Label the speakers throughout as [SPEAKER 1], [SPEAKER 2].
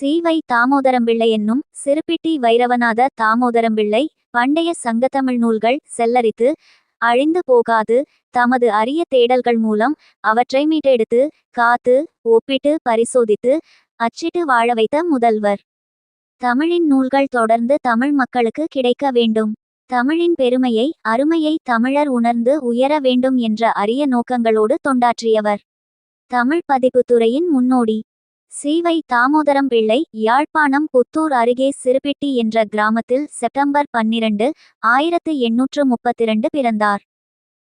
[SPEAKER 1] சீவை தாமோதரம்பிள்ளை என்னும் சிறுபிட்டி வைரவநாத தாமோதரம்பிள்ளை பண்டைய சங்கத்தமிழ் நூல்கள் செல்லரித்து அழிந்து போகாது தமது அரிய தேடல்கள் மூலம் அவற்றை மீட்டெடுத்து காத்து ஒப்பிட்டு பரிசோதித்து அச்சிட்டு வாழ வைத்த முதல்வர். தமிழின் நூல்கள் தொடர்ந்து தமிழ் மக்களுக்கு கிடைக்க வேண்டும். தமிழின் பெருமையை அருமையை தமிழர் உணர்ந்து உயர வேண்டும் என்ற அரிய நோக்கங்களோடு தொண்டாற்றியவர். தமிழ் பதிப்புத்துறையின் முன்னோடி. சீவை தாமோதரம் பிள்ளை யாழ்ப்பாணம் புத்தூர் அருகே சிறுபிட்டி என்ற கிராமத்தில் செப்டம்பர் பன்னிரண்டு ஆயிரத்து எண்ணூற்று முப்பத்திரண்டு பிறந்தார்.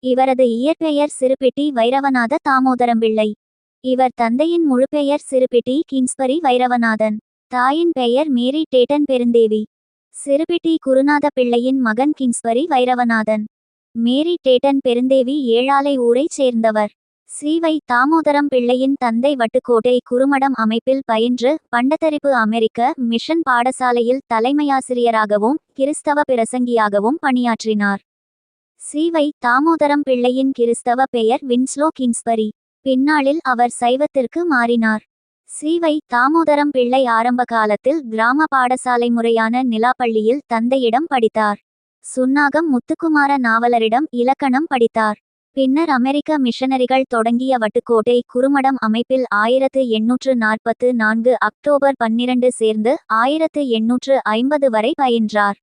[SPEAKER 1] இவரது இயற்பெயர் சிறுபிட்டி வைரவநாத தாமோதரம் பிள்ளை. இவர் தந்தையின் முழுப்பெயர் சிறுபிட்டி கிங்ஸ்பரி வைரவநாதன். தாயின் பெயர் மேரி டேட்டன் பெருந்தேவி. சிறுபிட்டி குருநாத பிள்ளையின் மகன் Kingsbury Vairavanathan. Mary Dayton Perundevi Elalai ஊரைச் சேர்ந்தவர். ஸ்ரீவை தாமோதரம் பிள்ளையின் தந்தை வட்டுக்கோட்டை குறுமடம் அமைப்பில் பயின்று பண்டத்தரிப்பு அமெரிக்க மிஷன் பாடசாலையில் தலைமையாசிரியராகவும் கிறிஸ்தவ பிரசங்கியாகவும் பணியாற்றினார். ஸ்ரீவை தாமோதரம் பிள்ளையின் கிறிஸ்தவ பெயர் வின்ஸ்லோ கிங்ஸ்பரி. பின்னாளில் அவர் சைவத்திற்கு மாறினார். ஸ்ரீவை தாமோதரம் பிள்ளை ஆரம்ப காலத்தில் கிராம பாடசாலை முறையான நிலாப்பள்ளியில் தந்தையிடம் படித்தார். சுன்னாகம் முத்துக்குமார நாவலரிடம் இலக்கணம் படித்தார். பின்னர் அமெரிக்க மிஷனரிகள் தொடங்கிய வட்டுக்கோட்டை குறுமடம் அமைப்பில் ஆயிரத்து எண்ணூற்று நாற்பத்து நான்கு அக்டோபர் பன்னிரண்டு சேர்ந்து ஆயிரத்து எண்ணூற்று ஐம்பது வரை பயின்றார்.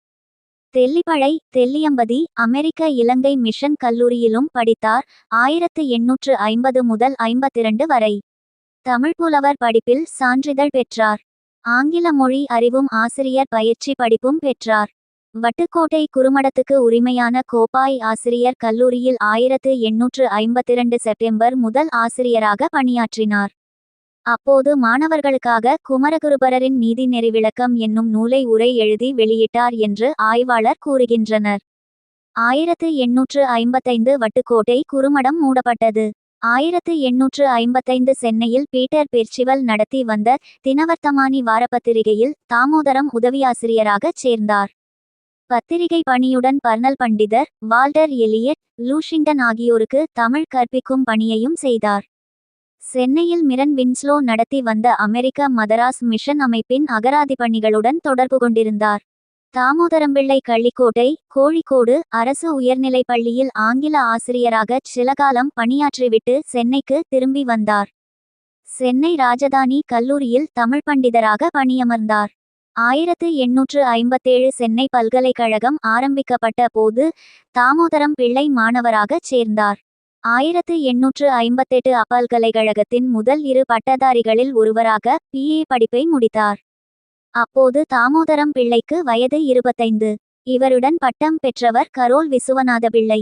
[SPEAKER 1] தெல்லிப்பழை தெல்லியம்பதி அமெரிக்க இலங்கை மிஷன் கல்லூரியிலும் படித்தார் ஆயிரத்து எண்ணூற்று ஐம்பது முதல் ஐம்பத்திரண்டு வரை. தமிழ் புலவர் படிப்பில் சான்றிதழ் பெற்றார். ஆங்கில மொழி அறிவும் ஆசிரியர் பயிற்சி படிப்பும் பெற்றார். வட்டுக்கோட்டை குறுமடத்துக்கு உரிமையான கோப்பாய் ஆசிரியர் கல்லூரியில் ஆயிரத்து எண்ணூற்று ஐம்பத்திரண்டு செப்டம்பர் முதல் ஆசிரியராக பணியாற்றினார். அப்போது மாணவர்களுக்காக குமரகுருபரரின் நீதி நெறிவிளக்கம் என்னும் நூலை உரை எழுதி வெளியிட்டார் என்று ஆய்வாளர் கூறுகின்றனர். ஆயிரத்து எண்ணூற்று ஐம்பத்தைந்து வட்டுக்கோட்டை குறுமடம் மூடப்பட்டது. ஆயிரத்து எண்ணூற்று ஐம்பத்தைந்து சென்னையில் பீட்டர் பெர்ச்சிவல் நடத்தி வந்த தினவர்த்தமானி வாரப்பத்திரிகையில் தாமோதரம் உதவியாசிரியராகச் சேர்ந்தார். பத்திரிகை பணியுடன் பர்னல் பண்டிதர் வால்டர் எலியட் லூஷிங்டன் ஆகியோருக்கு தமிழ் கற்பிக்கும் பணியையும் செய்தார். சென்னையில் மிரன் வின்ஸ்லோ நடத்தி வந்த அமெரிக்க மதராஸ் மிஷன் அமைப்பின் அகராதி பணிகளுடன் தொடர்பு கொண்டிருந்தார். தாமோதரம்பிள்ளை கள்ளிக்கோட்டை கோழிக்கோடு அரசு உயர்நிலைப் பள்ளியில் ஆங்கில ஆசிரியராக சிலகாலம் பணியாற்றிவிட்டு சென்னைக்கு திரும்பி வந்தார். சென்னை ராஜதானி கல்லூரியில் தமிழ் பண்டிதராக பணியமர்ந்தார். ஆயிரத்து எண்ணூற்று ஐம்பத்தேழு சென்னை பல்கலைக்கழகம் ஆரம்பிக்கப்பட்ட போது தாமோதரம் பிள்ளை மாணவராகச் சேர்ந்தார். ஆயிரத்து எண்ணூற்று ஐம்பத்தெட்டு அப்பல்கலைக்கழகத்தின் முதல் இரு பட்டதாரிகளில் ஒருவராக பிஏ படிப்பை முடித்தார். அப்போது தாமோதரம் பிள்ளைக்கு வயது இருபத்தைந்து. இவருடன் பட்டம் பெற்றவர் கரோல் விசுவநாத பிள்ளை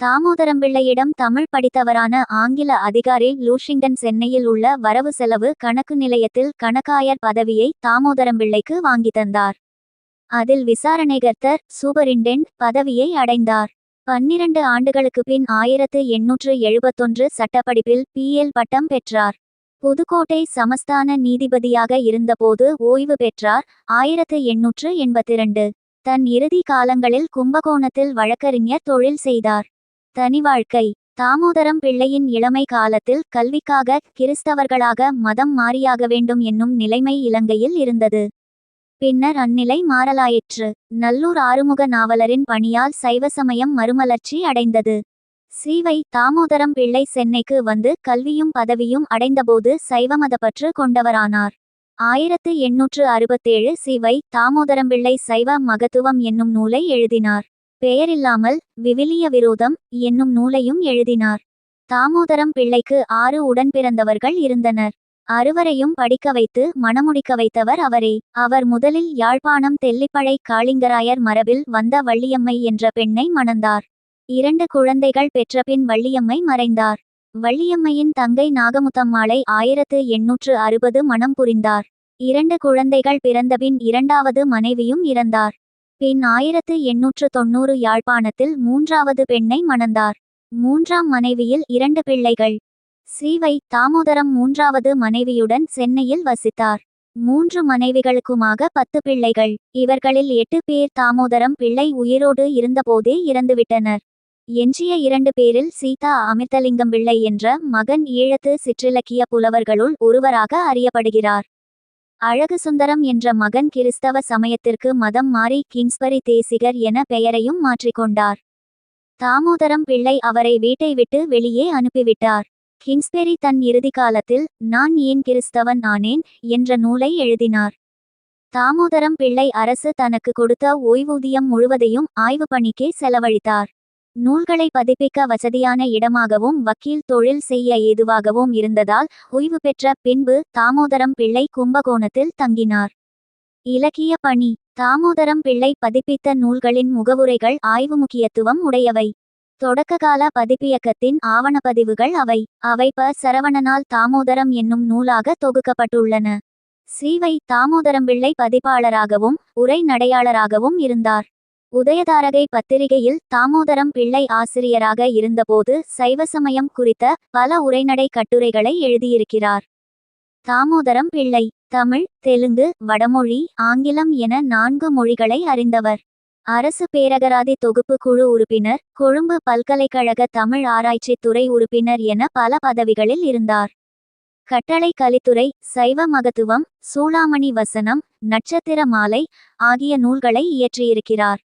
[SPEAKER 1] தாமோதரம்பிள்ளையிடம் தமிழ் படித்தவரான ஆங்கில அதிகாரி லூஷிங்டன் சென்னையில் உள்ள வரவு செலவு கணக்கு நிலையத்தில் கணக்காயர் பதவியை தாமோதரம் பிள்ளைக்கு வாங்கி தந்தார். அதில் விசாரணைகர்த்தர் சூப்பரிண்டென்ட் பதவியை அடைந்தார். பன்னிரண்டு ஆண்டுகளுக்கு பின் ஆயிரத்து எண்ணூற்று எழுபத்தொன்று சட்டப்படிப்பில் பிஎல் பட்டம் பெற்றார். புதுக்கோட்டை சமஸ்தான நீதிபதியாக இருந்தபோது ஓய்வு பெற்றார் ஆயிரத்து எண்ணூற்று எண்பத்திரண்டு. தன் இறுதி காலங்களில் கும்பகோணத்தில் வழக்கறிஞர் தொழில் செய்தார். தனி வாழ்க்கை. தாமோதரம் பிள்ளையின் இளமை காலத்தில் கல்விக்காக கிறிஸ்தவர்களாக மதம் மாறியாக வேண்டும் என்னும் நிலைமை இலங்கையில் இருந்தது. பின்னர் அந்நிலை மாறலாயிற்று. நல்லூர் ஆறுமுக நாவலரின் பணியால் சைவ சமயம் மறுமலர்ச்சி அடைந்தது. சீவை தாமோதரம் பிள்ளை சென்னைக்கு வந்து கல்வியும் பதவியும் அடைந்தபோது சைவமதப்பற்று கொண்டவரானார். ஆயிரத்து எண்ணூற்று அறுபத்தேழு சிவை தாமோதரம்பிள்ளை சைவ மகத்துவம் என்னும் நூலை எழுதினார். பெயரில்லாமல் விவிலிய விரோதம் என்னும் நூலையும் எழுதினார். தாமோதரம் பிள்ளைக்கு ஆறு உடன்பிறந்தவர்கள் இருந்தனர். அறுவரையும் படிக்க வைத்து மணமுடிக்க வைத்தவர் அவரே. அவர் முதலில் யாழ்ப்பாணம் தெல்லிப்பழை காளிங்கராயர் மரபில் வந்த வள்ளியம்மை என்ற பெண்ணை மணந்தார். இரண்டு குழந்தைகள் பெற்றபின் வள்ளியம்மை மறைந்தார். வள்ளியம்மையின் தங்கை நாகமுத்தம்மாளை ஆயிரத்து எண்ணூற்று அறுபது மணம் புரிந்தார். இரண்டு குழந்தைகள் பிறந்தபின் இரண்டாவது மனைவியும் இறந்தார். பின் ஆயிரத்து எண்ணூற்று தொன்னூறு யாழ்ப்பாணத்தில் மூன்றாவது பெண்ணை மணந்தார். மூன்றாம் மனைவியில் இரண்டு பிள்ளைகள். சீவை தாமோதரம் மூன்றாவது மனைவியுடன் சென்னையில் வசித்தார். மூன்று மனைவிகளுக்குமாக பத்து பிள்ளைகள். இவர்களில் எட்டு பேர் தாமோதரம் பிள்ளை உயிரோடு இருந்தபோதே இறந்துவிட்டனர். எஞ்சிய இரண்டு பேரில் சீதா அமிர்தலிங்கம் பிள்ளை என்ற மகன் ஈழத்து சிற்றிலக்கிய புலவர்களுள் ஒருவராக அறியப்படுகிறார். அழகு சுந்தரம் என்ற மகன் கிறிஸ்தவ சமயத்திற்கு மதம் மாறி கிங்ஸ்பரி தேசிகர் என பெயரையும் மாற்றிக்கொண்டார். தாமோதரம் பிள்ளை அவரை வீட்டை விட்டு வெளியே அனுப்பிவிட்டார். கிங்ஸ்பெரி தன் இறுதி காலத்தில் நான் ஏன் கிறிஸ்தவன் ஆனேன்? என்ற நூலை எழுதினார். தாமோதரம் பிள்ளை அரசு தனக்கு கொடுத்த ஓய்வூதியம் முழுவதையும் ஆய்வு பணிக்கே செலவழித்தார். நூல்களை பதிப்பிக்க வசதியான இடமாகவும் வக்கீல் தொழில் செய்ய ஏதுவாகவும் இருந்ததால் ஓய்வு பெற்ற பின்பு தாமோதரம் பிள்ளை கும்பகோணத்தில் தங்கினார். இலக்கிய பணி. தாமோதரம் பிள்ளை பதிப்பித்த நூல்களின் முகவுரைகள் ஆய்வு முக்கியத்துவம் உடையவை. தொடக்ககால பதிப்பியக்கத்தின் ஆவணப்பதிவுகள் அவை. அவை ப. சரவணனால் தாமோதரம் என்னும் நூலாக தொகுக்கப்பட்டுள்ளன. சீவை தாமோதரம்பிள்ளை பதிப்பாளராகவும் உரை நடையாளராகவும் இருந்தார். உதயதாரகை பத்திரிகையில் தாமோதரம் பிள்ளை ஆசிரியராக இருந்தபோது சைவ சமயம் குறித்த பல உரைநடை கட்டுரைகளை எழுதியிருக்கிறார். தாமோதரம் பிள்ளை தமிழ் தெலுங்கு வடமொழி ஆங்கிலம் என நான்கு மொழிகளை அறிந்தவர். அரசு பேரகராதி தொகுப்பு குழு உறுப்பினர் கொழும்பு பல்கலைக்கழக தமிழ் ஆராய்ச்சி துறை உறுப்பினர் என பல பதவிகளில் இருந்தார். கட்டளை கலித்துறை சைவ மகத்துவம் சூளாமணி வசனம் நட்சத்திர மாலை ஆகிய நூல்களை இயற்றியிருக்கிறார்.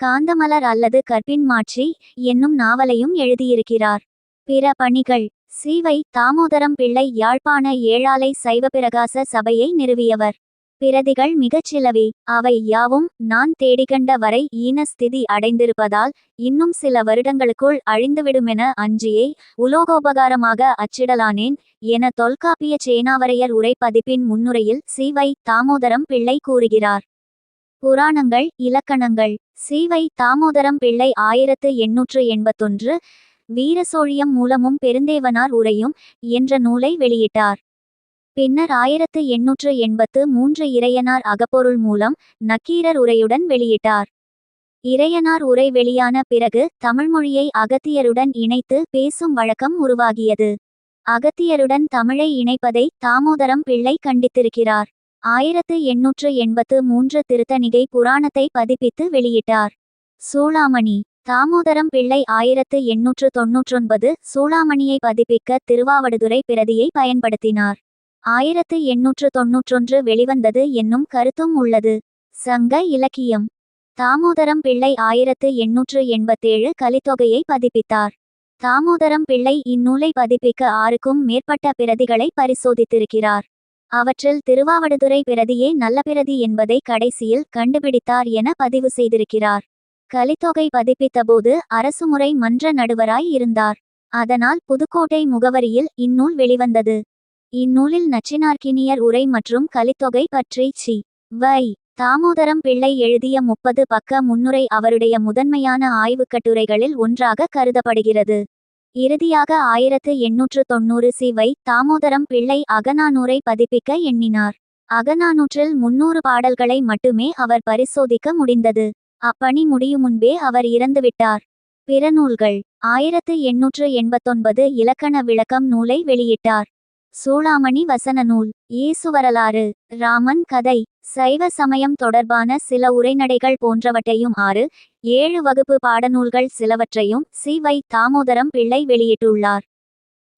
[SPEAKER 1] காந்தமலர் அல்லது கற்பின் மாற்றி என்னும் நாவலையும் எழுதியிருக்கிறார். பிற பணிகள். சீவை தாமோதரம் பிள்ளை யாழ்ப்பாண ஏழாலை சைவபிரகாச சபையை நிறுவியவர். பிரதிகள் மிகச் சிலவே. அவை யாவும் நான் தேடிக்கண்ட வரை ஈனஸ்திதி அடைந்திருப்பதால் இன்னும் சில வருடங்களுக்குள் அழிந்துவிடுமென அஞ்சியே உலோகோபகாரமாக அச்சிடலானேன் என தொல்காப்பிய சேனாவரையர் உரைப்பதிப்பின் முன்னுரையில் சீவை தாமோதரம் பிள்ளை கூறுகிறார். புராணங்கள் இலக்கணங்கள். சீவை தாமோதரம் பிள்ளை ஆயிரத்து எண்ணூற்று எண்பத்தொன்று வீரசோழியம் மூலமும் பெருந்தேவனார் உரையும் என்ற நூலை வெளியிட்டார். பின்னர் ஆயிரத்து எண்ணூற்று எண்பத்து மூன்று இறையனார் அகப்பொருள் மூலம் நக்கீரர் உரையுடன் வெளியிட்டார். இறையனார் உரை வெளியான பிறகு தமிழ்மொழியை அகத்தியருடன் இணைத்து பேசும் வழக்கம் உருவாகியது. அகத்தியருடன் தமிழை இணைப்பதை தாமோதரம் பிள்ளை கண்டித்திருக்கிறார். ஆயிரத்து எண்ணூற்று எண்பத்து மூன்று திருத்தணிகை புராணத்தை பதிப்பித்து வெளியிட்டார். சூளாமணி தாமோதரம் பிள்ளை ஆயிரத்து எண்ணூற்று தொன்னூற்றொன்பது சூளாமணியை பதிப்பிக்க திருவாவடுதுறை பிரதியை பயன்படுத்தினார். ஆயிரத்து எண்ணூற்று தொன்னூற்றொன்று வெளிவந்தது என்னும் கருத்தும் உள்ளது. சங்க இலக்கியம். தாமோதரம் பிள்ளை ஆயிரத்து எண்ணூற்று எண்பத்தேழு கலித்தொகையை பதிப்பித்தார். தாமோதரம் பிள்ளை இந்நூலை பதிப்பிக்க ஆறுக்கும் மேற்பட்ட பிரதிகளை பரிசோதித்திருக்கிறார். அவற்றில் திருவாவடுதுறை பிரதியே நல்ல பிரதி என்பதை கடைசியில் கண்டுபிடித்தார் என பதிவு செய்திருக்கிறார். கலித்தொகை பதிப்பித்தபோது அரசுமுறை மன்ற நடுவராய் இருந்தார். அதனால் புதுக்கோட்டை முகவரியில் இந்நூல் வெளிவந்தது. இந்நூலில் நச்சினார்கினியர் உரை மற்றும் கலித்தொகை பற்றி சி. வை. தாமோதரம் பிள்ளை எழுதிய முப்பது பக்க முன்னுரை அவருடைய முதன்மையான ஆய்வுக் கட்டுரைகளில் ஒன்றாக கருதப்படுகிறது. இறுதியாக ஆயிரத்து எண்ணூற்று தொன்னூறு சி. வை. தாமோதரம் பிள்ளை அகநானூரை பதிப்பிக்க எண்ணினார். அகநானூற்றில் முன்னூறு பாடல்களை மட்டுமே அவர் பரிசோதிக்க முடிந்தது. அப்பணி முடியும் முன்பே அவர் இறந்துவிட்டார் பிற நூல்கள் ஆயிரத்து எண்ணூற்று எண்பத்தொன்பது இலக்கண விளக்கம் நூலை வெளியிட்டார். சூளாமணி வசன நூல். இயேசு வரலாறு. ராமன் கதை. சைவ சமயம் தொடர்பான சில உரைநடைகள் போன்றவற்றையும் ஆறு ஏழு வகுப்பு பாடநூல்கள் சிலவற்றையும் சி. வை. தாமோதரம் பிள்ளை வெளியிட்டுள்ளார்.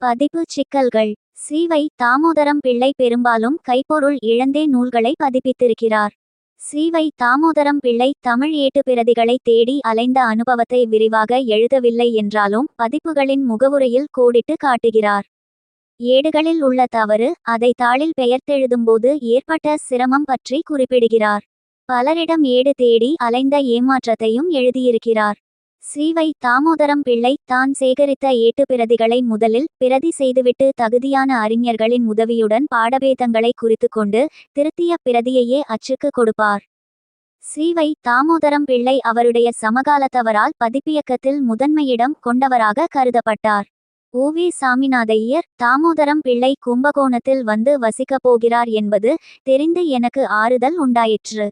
[SPEAKER 1] பதிப்பு சிக்கல்கள். சி. வை. தாமோதரம் பிள்ளை பெரும்பாலும் கைப்பொருள் இழந்தே நூல்களை பதிப்பித்திருக்கிறார். சி. வை. தாமோதரம் பிள்ளை தமிழ் ஏட்டு பிரதிகளை தேடி அலைந்த அனுபவத்தை விரிவாக எழுதவில்லை என்றாலும் பதிப்புகளின் முகவுரையில் கோடிட்டு காட்டுகிறார். ஏடுகளில் உள்ள தவறு அதை தாளில் பெயர்த்தெழுதும்போது ஏற்பட்ட சிரமம் பற்றி குறிப்பிடுகிறார். பலரிடம் ஏடு தேடி அலைந்த ஏமாற்றத்தையும் எழுதியிருக்கிறார். ஸ்ரீவை தாமோதரம் பிள்ளை தான் சேகரித்த ஏட்டு பிரதிகளை முதலில் பிரதி செய்துவிட்டு தகுதியான அறிஞர்களின் உதவியுடன் பாடபேதங்களை குறித்து கொண்டு திருத்திய பிரதியையே அச்சுக்கு கொடுப்பார். ஸ்ரீவை தாமோதரம் பிள்ளை அவருடைய சமகாலத்தவரால் பதிப்பியக்கத்தில் முதன்மையிடம் கொண்டவராக கருதப்பட்டார். ஓவி சாமிநாதையர் தாமோதரம் பிள்ளை கும்பகோணத்தில் வந்து வசிக்கப் போகிறார் என்பது தெரிந்து எனக்கு ஆறுதல் உண்டாயிற்று.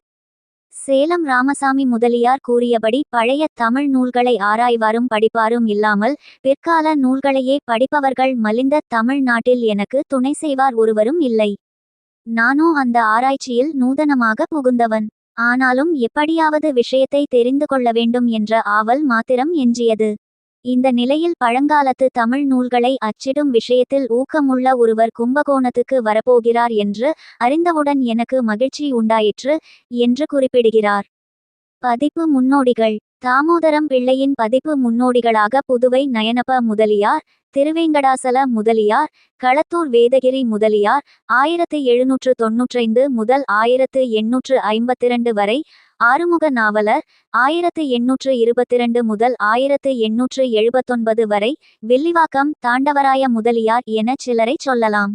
[SPEAKER 1] சேலம் ராமசாமி முதலியார் கூறியபடி பழைய தமிழ் நூல்களை ஆராய்வாரும் படிப்பாரும் இல்லாமல் பிற்கால நூல்களையே படிப்பவர்கள் மலிந்த தமிழ் நாட்டில் எனக்கு துணை செய்வார் ஒருவரும் இல்லை. நானோ அந்த ஆராய்ச்சியில் நூதனமாக புகுந்தவன். ஆனாலும் எப்படியாவது விஷயத்தை தெரிந்து கொள்ள வேண்டும் என்ற ஆவல் மாத்திரம் எஞ்சியது. இந்த நிலையில் பழங்காலத்து தமிழ் நூல்களை அச்சிடும் விஷயத்தில் ஊக்கமுள்ள ஒருவர் கும்பகோணத்துக்கு வரப்போகிறார் என்று அறிந்தவுடன் எனக்கு மகிழ்ச்சி உண்டாயிற்று என்று குறிப்பிடுகிறார். பதிப்பு முன்னோடிகள். தாமோதரம் பிள்ளையின் பதிப்பு முன்னோடிகளாக புதுவை நயனப்ப முதலியார் திருவேங்கடாசல முதலியார் களத்தூர் வேதகிரி முதலியார் ஆயிரத்து எழுநூற்று தொன்னூற்றைந்து முதல் ஆயிரத்து எண்ணூற்று ஐம்பத்திரண்டு வரை ஆறுமுக நாவலர் ஆயிரத்து எண்ணூற்று இருபத்திரண்டு முதல் ஆயிரத்து எண்ணூற்று எழுபத்தொன்பது வரை வில்லிவாக்கம் தாண்டவராய முதலியார் என சிலரை சொல்லலாம்.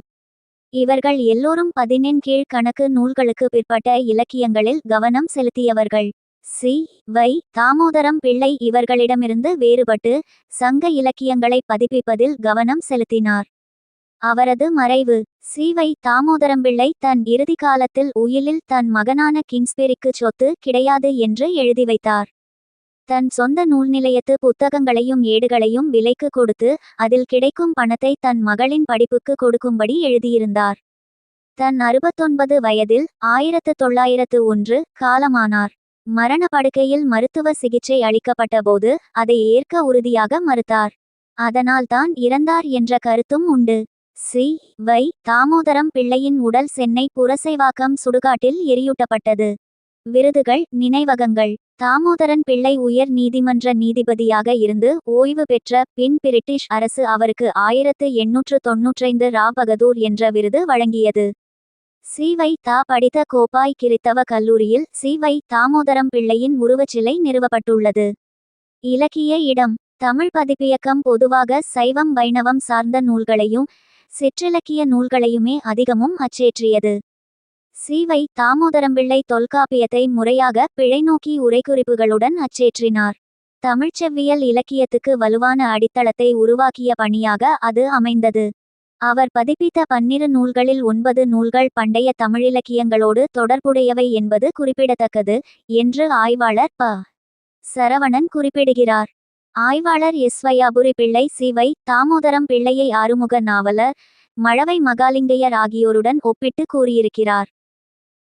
[SPEAKER 1] இவர்கள் எல்லோரும் பதினெண் கீழ் கணக்கு நூல்களுக்கு பிற்பட்ட இலக்கியங்களில் கவனம் செலுத்தியவர்கள். சி. வை. தாமோதரம் பிள்ளை இவர்களிடமிருந்து வேறுபட்டு சங்க இலக்கியங்களை பதிப்பிப்பதில் கவனம் செலுத்தினார். அவரது மறைவு. சி வை தன் இறுதி காலத்தில் உயிலில் தன் மகனான கிங்ஸ்பெரிக்கு சொத்து கிடையாது என்று எழுதி வைத்தார். தன் சொந்த நூல் நிலையத்து புத்தகங்களையும் ஏடுகளையும் விலைக்கு கொடுத்து அதில் கிடைக்கும் பணத்தை தன் மகளின் படிப்புக்கு கொடுக்கும்படி எழுதியிருந்தார். தன் அறுபத்தொன்பது வயதில் ஆயிரத்து தொள்ளாயிரத்து ஒன்று காலமானார். மரண படுக்கையில் மருத்துவ சிகிச்சை அளிக்கப்பட்டபோது அதை ஏற்க உறுதியாக மறுத்தார். அதனால்தான் இறந்தார் என்ற கருத்தும் உண்டு. சி. வை. தாமோதரம் பிள்ளையின் உடல் சென்னை புரசைவாக்கம் சுடுகாட்டில் எரியூட்டப்பட்டது. விருதுகள் நினைவகங்கள். தாமோதரன் பிள்ளை உயர் நீதிமன்ற நீதிபதியாக இருந்து ஓய்வு பெற்ற பின் பிரிட்டிஷ் அரசு அவருக்கு ஆயிரத்து எண்ணூற்று தொன்னூற்றைந்து ரா. பகதூர் என்ற விருது வழங்கியது. சிவை தா. படித்த கோப்பாய் கிறித்தவ கல்லூரியில் சிவை தாமோதரம் பிள்ளையின் உருவச்சிலை நிறுவப்பட்டுள்ளது. இலக்கிய இடம். தமிழ் பதிப்பியக்கம் பொதுவாக சைவம் வைணவம் சார்ந்த நூல்களையும் சிற்றிலக்கிய நூல்களையுமே அதிகமும் அச்சேற்றியது. சீவை தாமோதரம்பிள்ளை தொல்காப்பியத்தை முறையாக பிழைநோக்கி உரைக்குறிப்புகளுடன் அச்சேற்றினார். தமிழ்ச்செவ்வியல் இலக்கியத்துக்கு வலுவான அடித்தளத்தை உருவாக்கிய பணியாக அது அமைந்தது. அவர் பதிப்பித்த பன்னிரு நூல்களில் ஒன்பது நூல்கள் பண்டைய தமிழிலக்கியங்களோடு தொடர்புடையவை என்பது குறிப்பிடத்தக்கது என்று ஆய்வாளர் ப. சரவணன் குறிப்பிடுகிறார். ஆய்வாளர் எஸ் வையாபுரி பிள்ளை சிவை தாமோதரம் பிள்ளையை ஆறுமுக நாவலர் மழவை மகாலிங்கையர் ஆகியோருடன் ஒப்பிட்டு கூறியிருக்கிறார்.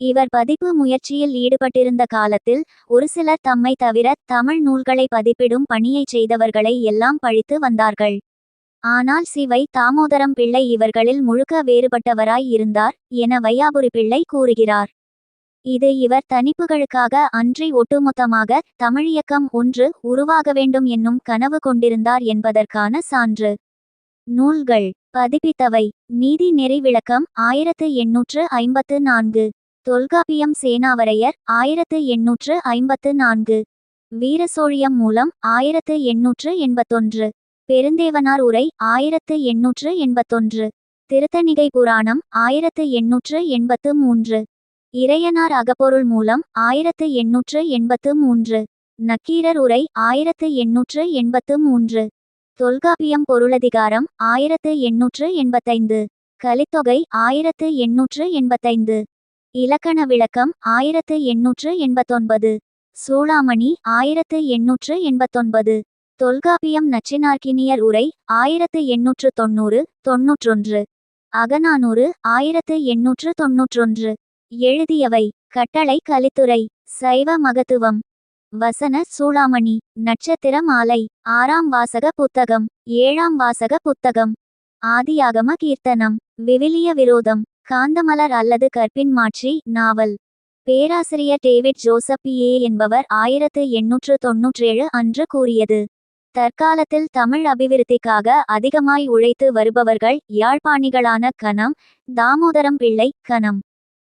[SPEAKER 1] இவர் பதிப்பு முயற்சியில் ஈடுபட்டிருந்த காலத்தில் ஒரு சிலர் தம்மை தவிர தமிழ் நூல்களை பதிப்பிடும் பணியை செய்தவர்களை எல்லாம் பழித்து வந்தார்கள். ஆனால் சிவை தாமோதரம் பிள்ளை இவர்களில் முழுக்க வேறுபட்டவராய் இருந்தார் என வையாபுரி பிள்ளை கூறுகிறார். இது இவர் தனிப்புகளுக்காக அன்றி ஒட்டுமொத்தமாக தமிழியக்கம் ஒன்று உருவாக வேண்டும் என்னும் கனவு கொண்டிருந்தார் என்பதற்கான சான்று. நூல்கள் பதிப்பித்தவை. நீதி நெறி விளக்கம் ஆயிரத்து எண்ணூற்று ஐம்பத்து நான்கு. தொல்காப்பியம் சேனாவரையர் ஆயிரத்து எண்ணூற்று ஐம்பத்து நான்கு. வீரசோழியம் மூலம் ஆயிரத்து எண்ணூற்று எண்பத்தொன்று. பெருந்தேவனார் உரை ஆயிரத்து எண்ணூற்று எண்பத்தொன்று. திருத்தணிகை புராணம் ஆயிரத்து எண்ணூற்று எண்பத்து மூன்று. இறையனார் அகப்பொருள் மூலம் ஆயிரத்து எண்ணூற்று எண்பத்து மூன்று. நக்கீரர் உரை ஆயிரத்து எண்ணூற்று எண்பத்து மூன்று. தொல்காப்பியம் பொருளதிகாரம் ஆயிரத்து எண்ணூற்று எண்பத்தைந்து. கலித்தொகை ஆயிரத்து எண்ணூற்று எண்பத்தைந்து. இலக்கண விளக்கம் ஆயிரத்து எண்ணூற்று எண்பத்தொன்பது. சூளாமணி ஆயிரத்து எண்ணூற்று எண்பத்தொன்பது. தொல்காப்பியம் நச்சினார்க்கினியர் உரை ஆயிரத்து எண்ணூற்று தொன்னூறு தொன்னூற்றொன்று அகநானூறு ஆயிரத்து எண்ணூற்று தொன்னூற்றொன்று எழுதியவை. கட்டளை கலித்துறை. சைவ மகத்துவம். வசன சூளாமணி. நட்சத்திர மாலை. ஆறாம் வாசக புத்தகம். ஏழாம் வாசக புத்தகம். ஆதியாகம கீர்த்தனம். விவிலிய விரோதம். காந்தமலர் அல்லது கற்பின் மாற்றி நாவல். பேராசிரியர் டேவிட் ஜோசப் ஏ. என்பவர் ஆயிரத்து எண்ணூற்று தொன்னூற்றேழு அன்று கூறியது. தற்காலத்தில் தமிழ் அபிவிருத்திக்காக அதிகமாய் உழைத்து வருபவர்கள் யாழ்ப்பாணிகளான கணம் தாமோதரம் பிள்ளை கணம்.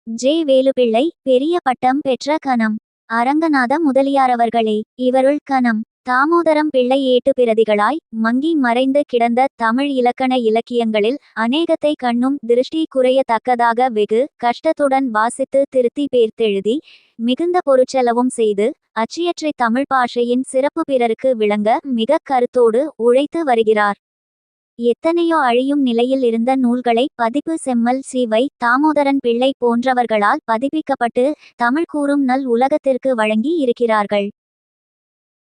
[SPEAKER 1] ஜே. வேலுப்பிள்ளை பெரிய பட்டம் பெற்ற கணம். அரங்கநாத முதலியாரவர்களே இவருள் கணம். தாமோதரம் பிள்ளை ஏட்டு பிரதிகளாய் மங்கி மறைந்து கிடந்த தமிழ் இலக்கண இலக்கியங்களில் அநேகத்தை கண்ணும் திருஷ்டி குறையத்தக்கதாக வெகு கஷ்டத்துடன் வாசித்து திருத்தி பேர்த்தெழுதி மிகுந்த பொருட்செலவும் செய்து அச்சியற்றை தமிழ் பாஷையின் சிறப்பு பிறருக்கு விளங்க மிக கருத்தோடு உழைத்து வருகிறார். எத்தனையோ அழியும் நிலையில் இருந்த நூல்களை பதிப்பு செம்மல் சிவை தாமோதரன் பிள்ளை போன்றவர்களால் பதிப்பிக்கப்பட்டு தமிழ் கூறும் நல் உலகத்திற்கு வழங்கி இருக்கிறார்கள்.